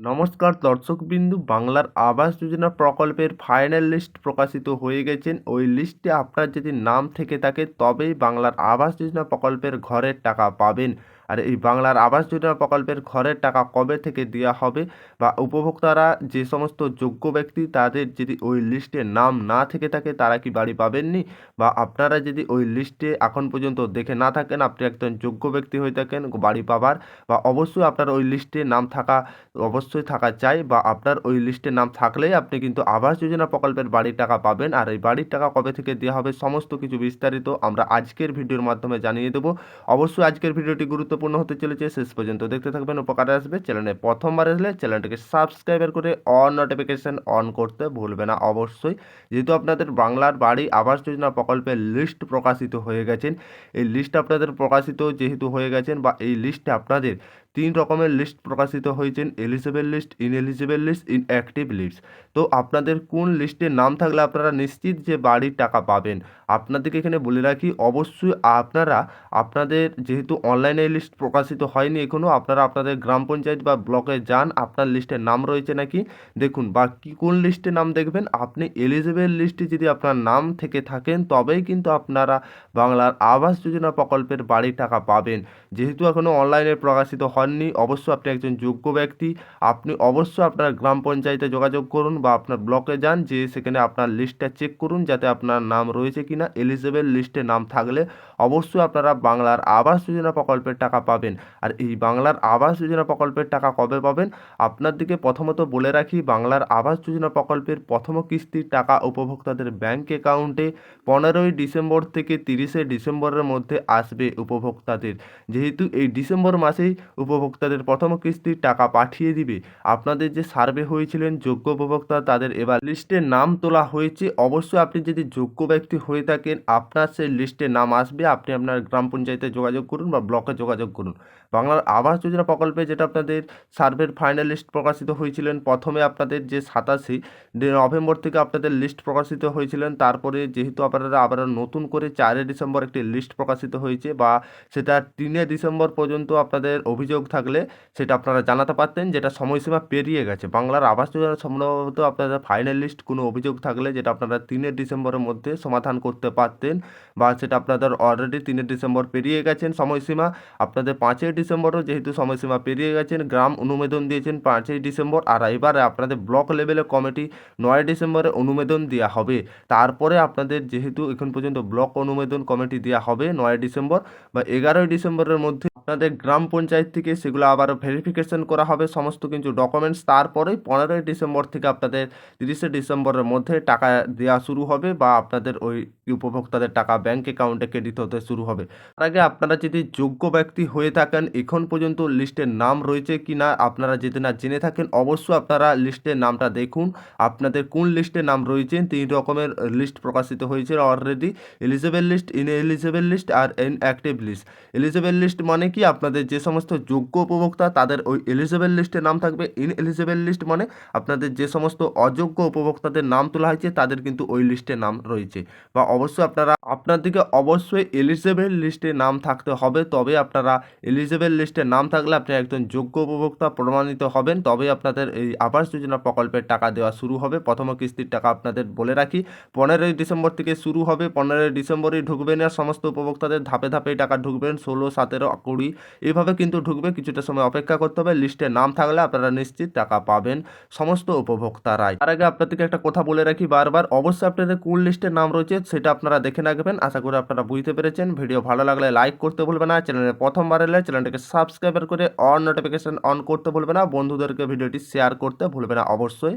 নমস্কার, দর্শকবিন্দু, বাংলার আবাস যোজনা প্রকল্পের ফাইনাল লিস্ট প্রকাশিত হয়ে গেছেন। ওই লিস্টে আপনার যদি নাম থেকে থাকে, তবেই বাংলার আবাস যোজনা প্রকল্পের ঘরের টাকা পাবেন। আর এই বাংলার আবাস যোজনা প্রকল্পের ঘরের টাকা কবে থেকে দেওয়া হবে বা উপভোক্তারা যে সমস্ত যোগ্য ব্যক্তি তাদের যদি ওই লিস্টে নাম না থেকে থাকে, তারা কি বাড়ি পাবেননি? বা আপনারা যদি ওই লিস্টে এখন পর্যন্ত দেখে না থাকেন, আপনি একজন যোগ্য ব্যক্তি হয়ে থাকেন, বাড়ি পাবার, বা অবশ্যই আপনার ওই লিস্টে নাম থাকা, অবশ্যই থাকা চাই, বা আপনার ওই লিস্টে নাম থাকলেই আপনি কিন্তু আবাস যোজনা প্রকল্পের বাড়ির টাকা পাবেন, আর এই বাড়ির টাকা কবে থেকে দেওয়া হবে সমস্ত কিছু বিস্তারিত আমরা আজকের ভিডিওর মাধ্যমে জানিয়ে দেবো। অবশ্যই আজকের ভিডিওটি গুরুত্বপূর্ণ হতে চলেছে। শেষ পর্যন্ত দেখতে থাকবেন, উপকারে আসবে। চ্যানেলে প্রথমবার আসলে চ্যানেলটিকে সাবস্ক্রাইবার করে অন নোটিফিকেশান অন করতে ভুলবে না অবশ্যই। যেহেতু আপনাদের বাংলার বাড়ি আবাস যোজনা প্রকল্পের লিস্ট প্রকাশিত হয়ে গেছেন, এই লিস্ট আপনাদের প্রকাশিত যেহেতু হয়ে গেছেন বা এই লিস্টে আপনাদের তিন রকমের লিস্ট প্রকাশিত হয়েছেন eligible list ineligible list inactive list তো আপনাদের কোন লিস্টে নাম থাকলে আপনারা নিশ্চিত যে বাড়ির টাকা পাবেন। আপনাদেরকে এখানে বলে রাখি, অবশ্যই আপনারা, আপনাদের যেহেতু অনলাইনে লিস্ট প্রকাশিত হয়নি এখনও আপনারা আপনাদের গ্রাম পঞ্চায়েত বা ব্লকে যান, আপনার লিস্টে নাম রয়েছে নাকি? দেখুন বা কী কোন লিস্টে নাম দেখবেন, আপনি এলিজিবল লিস্টে যদি আপনার নাম থেকে থাকেন, তবেই কিন্তু আপনারা বাংলার আবাস যোজনা প্রকল্পের বাড়ির টাকা পাবেন। যেহেতু এখনও অনলাইনে প্রকাশিত হননি অবশ্যই আপনি একজন যোগ্য ব্যক্তি। আপনি অবশ্যই আপনার গ্রাম পঞ্চায়েতে যোগাযোগ করুন বা আপনার ব্লকে যান, যে সেখানে আপনার লিস্টটা চেক করুন যাতে আপনার নাম রয়েছে কি না এলিজিবল লিস্টে নাম থাকলে। অবশ্যই আপনারা বাংলার আবাস যোজনা প্রকল্পের টাকা পাবেন। আর এই বাংলার আবাস যোজনা প্রকল্পের টাকা কবে পাবেন? আপনার দিকে প্রথমত বলে রাখি, বাংলার আবাস যোজনা প্রকল্পের প্রথম কিস্তির টাকা উপভোক্তাদের ব্যাংক অ্যাকাউন্টে পনেরোই ডিসেম্বর থেকে তিরিশে ডিসেম্বরের মধ্যে আসবে উপভোক্তাদের। যেহেতু এই ডিসেম্বর মাসেই উপভোক্তাদের প্রথম কিস্তির টাকা পাঠিয়ে দিবে। আপনাদের যে সার্ভে হয়েছিলেন যোগ্য উপভোক্তা তাদের এবার লিস্টে নাম তোলা হয়েছে। অবশ্যই আপনি যদি যোগ্য ব্যক্তি হয়ে থাকেন, আপনার সেই লিস্টে নাম আসবে। আপনি আপনার গ্রাম পঞ্চায়েতে যোগাযোগ করুন বা ব্লকে যোগাযোগ করুন। বাংলার আবাস যোজনা প্রকল্পে যেটা আপনাদের সার্ভের ফাইনাল লিস্ট প্রকাশিত হয়েছিলেন, প্রথমে আপনাদের যে সাতাশি নভেম্বর থেকে আপনাদের লিস্ট প্রকাশিত হয়েছিলেন। তারপরে যেহেতু আপনারা আবার নতুন করে চারই ডিসেম্বর একটি লিস্ট প্রকাশিত হয়েছে বা সেটা তিনে ডিসেম্বর পর্যন্ত আপনাদের অভিযোগ থাকলে সেটা আপনারা জানাতে পারতেন যেটা সময়সীমা পেরিয়ে গেছে। বাংলার আবাস যোজনা সম্ভবত আপনাদের ফাইনালিস্ট কোনো অভিযোগ থাকলে যেটা আপনারা তিনের ডিসেম্বরের মধ্যে সমাধান করতে পারতেন বা সেটা আপনাদের অলরেডি তিনের ডিসেম্বর পেরিয়ে গেছেন সময়সীমা। আপনাদের পাঁচই ডিসেম্বরও যেহেতু সময়সীমা পেরিয়ে গেছেন, গ্রাম অনুমোদন দিয়েছেন পাঁচই ডিসেম্বর আর এবারে আপনাদের ব্লক লেভেলে কমিটি নয় ডিসেম্বরে অনুমোদন দেওয়া হবে। তারপরে আপনাদের যেহেতু এখন পর্যন্ত ব্লক অনুমোদন কমিটি দেওয়া হবে নয় ডিসেম্বর বা এগারোই ডিসেম্বরের মধ্যে আপনাদের গ্রাম পঞ্চায়েত থেকে সেগুলো আবার ভেরিফিকেশন করা হবে, সমস্ত কিছু ডকুমেন্টস তারপরেই পনেরোই ডিসেম্বর থেকে আপনাদের তিরিশে ডিসেম্বরের মধ্যে টাকা দেওয়া শুরু হবে বা আপনাদের ওই উপভোক্তাদের টাকা ব্যাঙ্ক অ্যাকাউন্টে ক্রেডিট হতে শুরু হবে। তার আগে আপনারা যদি যোগ্য ব্যক্তি হয়ে থাকেন, এখন পর্যন্ত লিস্টের নাম রয়েছে কি না আপনারা যদি না জেনে থাকেন, অবশ্যই আপনারা লিস্টের নামটা দেখুন। আপনাদের কোন লিস্টে নাম রয়েছে, তিন রকমের লিস্ট প্রকাশিত হয়েছে already eligible list ineligible list আর inactive list eligible list মানে কি? আপনাদের যে সমস্ত যোগ্য উপভোক্তা, তাদের ওই এলিজিবল লিস্টে নাম থাকবে। ইন এলিজিবল লিস্ট মানে আপনাদের যে সমস্ত অযোগ্য উপভোক্তাদের নাম তোলা হয়েছে, তাদের কিন্তু ওই লিস্টে নাম রয়েছে। বা অবশ্যই আপনারা দিকে অবশ্যই এলিজিবল লিস্টে নাম থাকতে হবে। তবে আপনারা এলিজিবল লিস্টে নাম থাকলে আপনি একজন যোগ্য উপভোক্তা প্রমাণিত হবেন। তবে আপনাদের এই আবাস যোজনা প্রকল্পের টাকা দেওয়া শুরু হবে। প্রথম কিস্তির টাকা আপনাদের বলে রাখি, পনেরোই ডিসেম্বর থেকে শুরু হবে। পনেরোই ডিসেম্বরেই ঢুকবেন আর সমস্ত উপভোক্তাদের ধাপে ধাপে টাকা ঢুকবেন ষোলো, সতেরো, কুড়ি এইভাবে কিন্তু ঢুকবে কিছুটা সময় অপেক্ষা করতে হবে লিস্টে নাম থাকলে আপনারা নিশ্চিত টাকা পাবেন সমস্ত উপভোক্তারাই। তার আগে আপনাদেরকে একটা কথা বলে রাখি বারবার, অবশ্যই আপনাদের কোন লিস্টে নাম রয়েছে সেটা আপনারা দেখে রাখবেন। আশা করি আপনারা বুঝতে পেরেছেন। ভিডিও ভালো লাগলে লাইক করতে ভুলবেন না চ্যানেলে প্রথমবার এলে চ্যানেলটাকে সাবস্ক্রাইব করে অন নোটিফিকেশন অন করতে ভুলবে না। বন্ধুদেরকে ভিডিওটি শেয়ার করতে ভুলবে না, অবশ্যই।